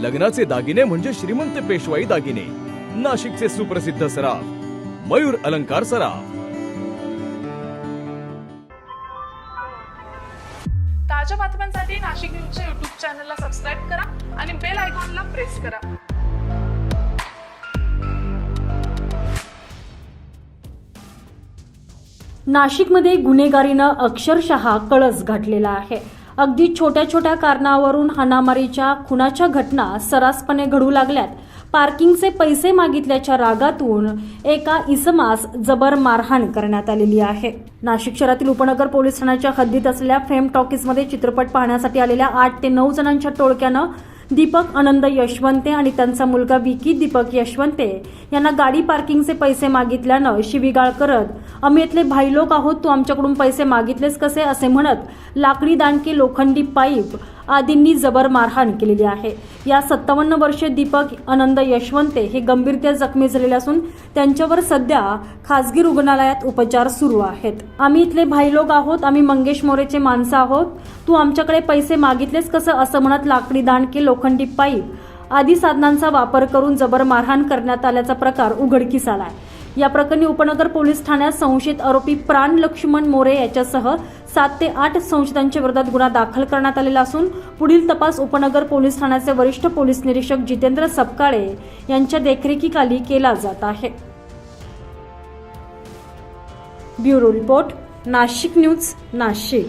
लग्नाचे दागिने म्हणजे श्रीमंत पेशवाई दागिने. नाशिकचे सुप्रसिद्ध सराफ मयूर अलंकार सराफ. ताज्या बातम्यांसाठी नाशिक न्यूजच्या युट्यूब चॅनलला सबस्क्राईब करा आणि बेल आयकॉनला प्रेस करा. नाशिकमध्ये गुन्हेगारीनं अक्षरशः कळस घातलेला आहे. अगदी छोट्या छोट्या कारणावरून हाणामारीच्या खुनाच्या घटना सरासपणे घडू लागल्यात. पार्किंगचे पैसे मागितल्याच्या रागातून एका इसमास जबर मारहाण करण्यात आलेली आहे. नाशिक शहरातील उपनगर पोलीस ठाण्याच्या हद्दीत असलेल्या फेम टॉकीजमध्ये चित्रपट पाहण्यासाठी आलेल्या आठ ते नऊ जणांच्या टोळक्यानं दीपक आनंद यशवंते आणि त्यांचा मुलगा विकी दीपक यशवंते यांना गाडी पार्किंगचे पैसे मागितल्यानं शिवीगाळ करत आम्ही इथले भाई लोक आहोत तू आमच्याकडून पैसे मागितलेस कसे? असे म्हणत लाकडी दांडके लोखंडी पाईप आदींनी जबर मारहाण केलेली आहे. या सत्तावन्न वर्षे दीपक आनंद यशवंते हे गंभीरत्या जखमी झालेले असून त्यांच्यावर सध्या खासगी रुग्णालयात उपचार सुरू आहेत. आम्ही इथले भाई लोक आहोत आम्ही मंगेश मोरेचे माणसं आहोत. तू आमच्याकडे पैसे मागितलेस कसं? असं म्हणत लाकडी दांडके लोखंडी पाईप आदी साधनांचा वापर करून जबर मारहाण करण्यात आल्याचा प्रकार उघडकीस आलाय. या प्रकरणी उपनगर पोलीस ठाण्यात संशयित आरोपी प्राण लक्ष्मण मोरे याच्यासह सात ते आठ संशयितांच्या विरोधात गुन्हा दाखल करण्यात आलेला असून पुढील तपास उपनगर पोलीस ठाण्याचे वरिष्ठ पोलीस निरीक्षक जितेंद्र सपकाळे यांच्या देखरेखीखाली केला जात आहे. Bureau report Nashik news Nashik.